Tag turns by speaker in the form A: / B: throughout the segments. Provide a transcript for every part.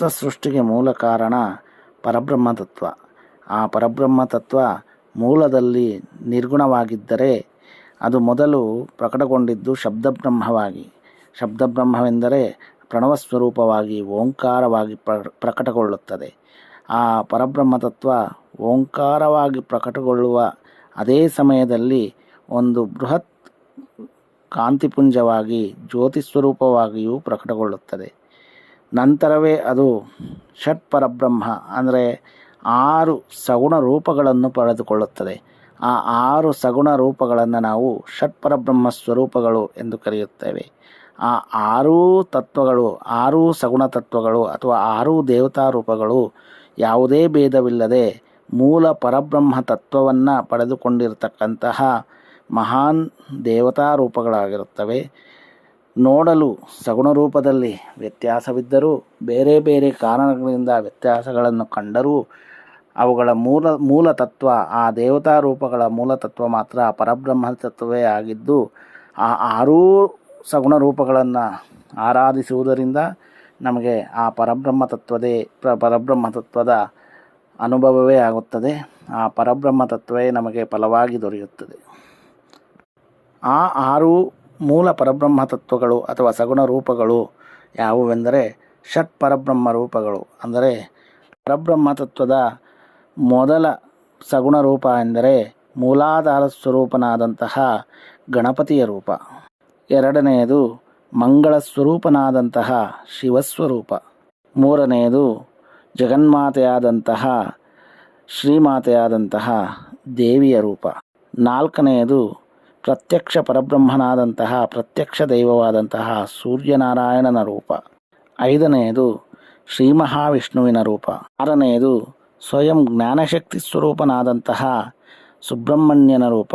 A: ಸಮಸ್ತ ಸೃಷ್ಟಿಗೆ ಮೂಲ ಕಾರಣ ಪರಬ್ರಹ್ಮ ತತ್ವ ಆ ಪರಬ್ರಹ್ಮ ತತ್ವ ಮೂಲದಲ್ಲಿ ನಿರ್ಗುಣವಾಗಿದ್ದರೆ ಅದು ಮೊದಲು ಪ್ರಕಟಗೊಂಡಿದ್ದು ಶಬ್ದಬ್ರಹ್ಮವಾಗಿ. ಶಬ್ದಬ್ರಹ್ಮವೆಂದರೆ ಪ್ರಣವ ಸ್ವರೂಪವಾಗಿ ಓಂಕಾರವಾಗಿ ಪ್ರ, ಪ್ರಕಟಗೊಳ್ಳುತ್ತದೆ. ಆ ಪರಬ್ರಹ್ಮ ತತ್ವ ಓಂಕಾರವಾಗಿ ಪ್ರಕಟಗೊಳ್ಳುವ ಅದೇ ಸಮಯದಲ್ಲಿ ಒಂದು ಬೃಹತ್ ಕಾಂತಿಪುಂಜವಾಗಿ ಜ್ಯೋತಿ ಸ್ವರೂಪವಾಗಿಯೂ ಪ್ರಕಟಗೊಳ್ಳುತ್ತದೆ. ನಂತರವೇ ಅದು ಷಟ್ ಪರಬ್ರಹ್ಮ ಅಂದರೆ ಆರು ಸಗುಣ ರೂಪಗಳನ್ನು ಪಡೆದುಕೊಳ್ಳುತ್ತದೆ. ಆ ಆರು ಸಗುಣ ರೂಪಗಳನ್ನು ನಾವು ಷಟ್ ಪರಬ್ರಹ್ಮ ಸ್ವರೂಪಗಳು ಎಂದು ಕರೆಯುತ್ತೇವೆ. ಆ ಆರೂ ತತ್ವಗಳು, ಆರೂ ಸಗುಣ ತತ್ವಗಳು ಅಥವಾ ಆರೂ ದೇವತಾ ರೂಪಗಳು ಯಾವುದೇ ಭೇದವಿಲ್ಲದೆ ಮೂಲ ಪರಬ್ರಹ್ಮ ತತ್ವವನ್ನು ಪಡೆದುಕೊಂಡಿರತಕ್ಕಂತಹ ಮಹಾನ್ ದೇವತಾ ರೂಪಗಳಾಗಿರುತ್ತವೆ. ನೋಡಲು ಸಗುಣ ರೂಪದಲ್ಲಿ ವ್ಯತ್ಯಾಸವಿದ್ದರೂ ಬೇರೆ ಬೇರೆ ಕಾರಣಗಳಿಂದ ವ್ಯತ್ಯಾಸಗಳನ್ನು ಕಂಡರೂ ಅವುಗಳ ಮೂಲ ಮೂಲ ತತ್ವ, ಆ ದೇವತಾ ರೂಪಗಳ ಮೂಲ ತತ್ವ ಮಾತ್ರ ಪರಬ್ರಹ್ಮ ತತ್ವವೇ ಆಗಿದ್ದು, ಆ ಆರೂ ಸಗುಣ ರೂಪಗಳನ್ನು ಆರಾಧಿಸುವುದರಿಂದ ನಮಗೆ ಆ ಪರಬ್ರಹ್ಮ ತತ್ವದೇ ಪ್ರ ಪರಬ್ರಹ್ಮ ತತ್ವದ ಅನುಭವವೇ ಆಗುತ್ತದೆ. ಆ ಪರಬ್ರಹ್ಮ ತತ್ವವೇ ನಮಗೆ ಫಲವಾಗಿ ದೊರೆಯುತ್ತದೆ. ಆ ಆರು ಮೂಲ ಪರಬ್ರಹ್ಮ ತತ್ವಗಳು ಅಥವಾ ಸಗುಣ ರೂಪಗಳು ಯಾವುವೆಂದರೆ ಷಟ್ ಪರಬ್ರಹ್ಮ ರೂಪಗಳು. ಅಂದರೆ ಪರಬ್ರಹ್ಮ ತತ್ವದ ಮೊದಲ ಸಗುಣ ರೂಪ ಎಂದರೆ ಮೂಲಾಧಾರ ಸ್ವರೂಪನಾದಂತಹ ಗಣಪತಿಯ ರೂಪ. ಎರಡನೆಯದು ಮಂಗಳ ಸ್ವರೂಪನಾದಂತಹ ಶಿವಸ್ವರೂಪ. ಮೂರನೆಯದು ಜಗನ್ಮಾತೆಯಾದಂತಹ ಶ್ರೀಮಾತೆಯಾದಂತಹ ದೇವಿಯ ರೂಪ. ನಾಲ್ಕನೆಯದು ಪ್ರತ್ಯಕ್ಷ ಪರಬ್ರಹ್ಮನಾದಂತಹ, ಪ್ರತ್ಯಕ್ಷ ದೈವವಾದಂತಹ ಸೂರ್ಯನಾರಾಯಣನ ರೂಪ. ಐದನೆಯದು ಶ್ರೀ ಮಹಾವಿಷ್ಣುವಿನ ರೂಪ. ಆರನೆಯದು, ಸ್ವಯಂ ಜ್ಞಾನಶಕ್ತಿ ಸ್ವರೂಪನಾದಂತಹ ಸುಬ್ರಹ್ಮಣ್ಯನ ರೂಪ.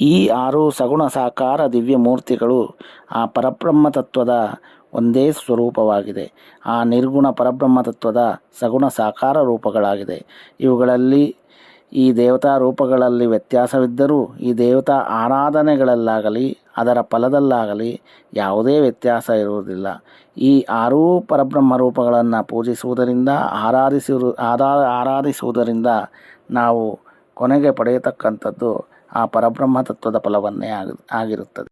A: ಈ ಆರು ಸಗುಣ ಸಾಕಾರ ದಿವ್ಯ ಮೂರ್ತಿಗಳು ಆ ಪರಬ್ರಹ್ಮ ತತ್ವದ ಒಂದೇ ಸ್ವರೂಪವಾಗಿದೆ. ಆ ನಿರ್ಗುಣ ಪರಬ್ರಹ್ಮ ತತ್ವದ ಸಗುಣ ಸಾಕಾರ ರೂಪಗಳಾಗಿದೆ. ಇವುಗಳಲ್ಲಿ ಈ ದೇವತಾ ರೂಪಗಳಲ್ಲಿ ವ್ಯತ್ಯಾಸವಿದ್ದರೂ ಈ ದೇವತಾ ಆರಾಧನೆಗಳಲ್ಲಾಗಲಿ, ಅದರ ಫಲದಲ್ಲಾಗಲಿ ಯಾವುದೇ ವ್ಯತ್ಯಾಸ ಇರುವುದಿಲ್ಲ. ಈ ಆರೂ ಪರಬ್ರಹ್ಮ ರೂಪಗಳನ್ನು ಪೂಜಿಸುವುದರಿಂದ, ಆರಾಧಿಸಿರು ಆರಾ ಆರಾಧಿಸುವುದರಿಂದ ನಾವು ಕೊನೆಗೆ ಪಡೆಯತಕ್ಕಂಥದ್ದು ಆ ಪರಬ್ರಹ್ಮ ತತ್ವದ ಫಲವನ್ನೇ ಆಗಿ, ಆಗಿರುತ್ತದೆ.